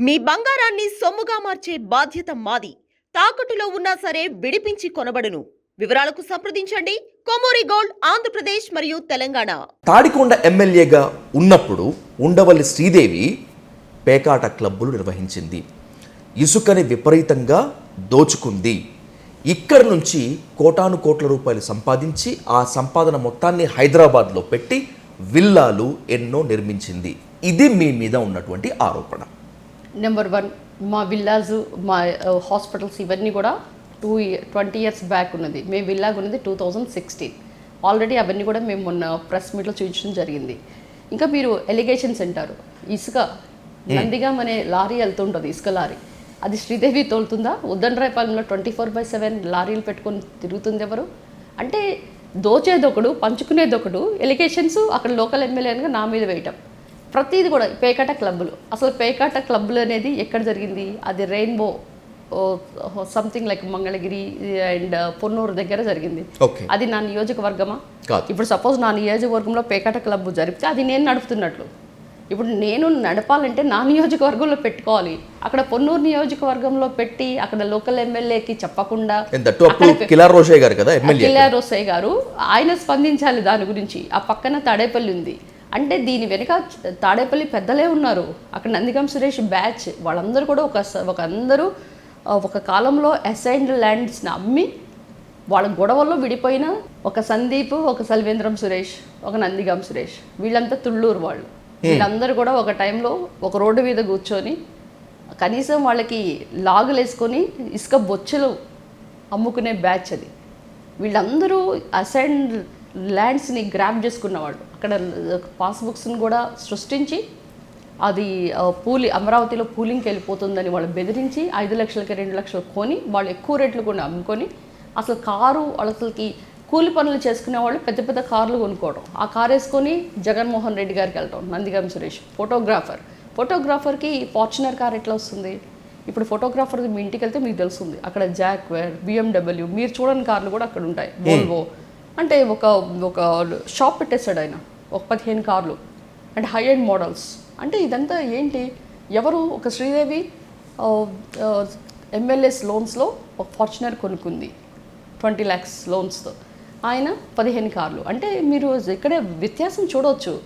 మీ బంగారాన్ని సొమ్ముగా మార్చే బాధ్యత మాది. తాకట్టులో ఉన్నా సరే విడిపించి కొనబడును. వివరాలకు సంప్రదించండి. కొమూరి గోల్డ్ ఆంధ్రప్రదేశ్ మరియు తెలంగాణ. తాడికొండ ఎమ్మెల్యేగా ఉన్నప్పుడు ఉండవల్లి శ్రీదేవి పేకాట క్లబ్బులు నిర్వహించింది. ఇసుకని విపరీతంగా దోచుకుంది. ఇక్కడి నుంచి కోటాను కోట్ల రూపాయలు సంపాదించి ఆ సంపాదన మొత్తాన్ని హైదరాబాద్లో పెట్టి విల్లాలు ఎన్నో నిర్మించింది. ఇది మీ మీద ఉన్నటువంటి ఆరోపణ. నెంబర్ వన్ మా విల్లాస్ మా హాస్పిటల్స్ ఇవన్నీ కూడా టూ ట్వంటీ ఇయర్స్ బ్యాక్ ఉన్నది. మేము విల్లాగా ఉన్నది టూ థౌజండ్ సిక్స్టీన్ ఆల్రెడీ అవన్నీ కూడా మేము మొన్న ప్రెస్ మీట్లో చూపించడం జరిగింది. ఇంకా మీరు ఎలిగేషన్స్ అంటారు ఇసుక నందిగాం అనే లారీ వెళ్తుంటుంది ఇసుక లారీ. అది శ్రీదేవి తోలుతుందా? ఉద్దండరాయపాలెంలో ట్వంటీ ఫోర్ బై సెవెన్ లారీలు పెట్టుకొని తిరుగుతుంది ఎవరు? అంటే దోచేదొకడు పంచుకునేదొకడు ఎలిగేషన్స్ అక్కడ లోకల్ ఎమ్మెల్యేగా నా మీద వేయటం. ప్రతిది కూడా పేకాట క్లబ్బులు. అసలు పేకాట క్లబ్బులు అనేది ఎక్కడ జరిగింది? అది rainbow something like Mangalagiri and Ponnur దగ్గర జరిగింది. అది నా నియోజకవర్గమా. ఇప్పుడు సపోజ్ నా నియోజకవర్గంలో పేకాట క్లబ్ జరిపితే అది నేను నడుపుతున్నట్లు. ఇప్పుడు నేను నడపాలంటే నా నియోజకవర్గంలో పెట్టుకోవాలి. అక్కడ పొన్నూరు నియోజకవర్గంలో పెట్టి అక్కడ లోకల్ ఎమ్మెల్యేకి చెప్పకుండా రోషయ్య గారు కదా రోసయ్య గారు ఆయన స్పందించాలి దాని గురించి. ఆ పక్కన తాడేపల్లి ఉంది. అంటే దీని వెనుక తాడేపల్లి పెద్దలే ఉన్నారు. అక్కడ నందిగం సురేష్ బ్యాచ్. వాళ్ళందరూ కూడా ఒక ఒక అందరూ ఒక కాలంలో అసైన్డ్ ల్యాండ్స్ని అమ్మి వాళ్ళ గొడవల్లో విడిపోయిన ఒక సందీప్ ఒక సల్వేంద్రం సురేష్ ఒక నందిగం సురేష్. వీళ్ళంతా తుళ్ళూరు వాళ్ళు. వీళ్ళందరూ కూడా ఒక టైంలో ఒక రోడ్డు మీద కూర్చొని కనీసం వాళ్ళకి లాగులు వేసుకొని ఇసుక బొచ్చెలు అమ్ముకునే బ్యాచ్ అది. వీళ్ళందరూ అసైన్ ల్యాండ్స్ని గ్రాప్ చేసుకున్నవాళ్ళు. అక్కడ పాస్బుక్స్ని కూడా సృష్టించి అది పూలి అమరావతిలో పూలింగ్కి వెళ్ళిపోతుందని వాళ్ళు బెదిరించి ఐదు లక్షలకి రెండు లక్షలు కొని వాళ్ళు ఎక్కువ రేట్లు కొని అమ్ముకొని అసలు కారు అసలుకి కూలి పనులు చేసుకునే వాళ్ళు పెద్ద పెద్ద కార్లు కొనుక్కోవడం. ఆ కార్ వేసుకొని జగన్మోహన్ రెడ్డి గారికి వెళ్ళటం నందిగం సురేష్. ఫోటోగ్రాఫర్. ఫోటోగ్రాఫర్కి ఫార్చునర్ కార్ ఎట్లా వస్తుంది? ఇప్పుడు ఫోటోగ్రాఫర్ మీ ఇంటికి వెళ్తే మీకు తెలుస్తుంది. అక్కడ జాక్వేర్ బిఎండబ్ల్యూ మీరు చూడని కార్లు కూడా అక్కడ ఉంటాయి. వోల్వో. అంటే ఒక ఒక షాప్ పెట్టేశాడు ఆయన ఒక పదిహేను కార్లు. అండ్ హై అండ్ మోడల్స్ అంటే ఇదంతా ఏంటి? ఎవరు ఒక శ్రీదేవి ఎమ్మెల్యేస్ లోన్స్లో ఒక ఫార్చునర్ కొనుక్కుంది. ట్వంటీ ల్యాక్స్ లోన్స్తో ఆయన పదిహేను కార్లు. అంటే మీరు ఇక్కడే వ్యత్యాసం చూడవచ్చు.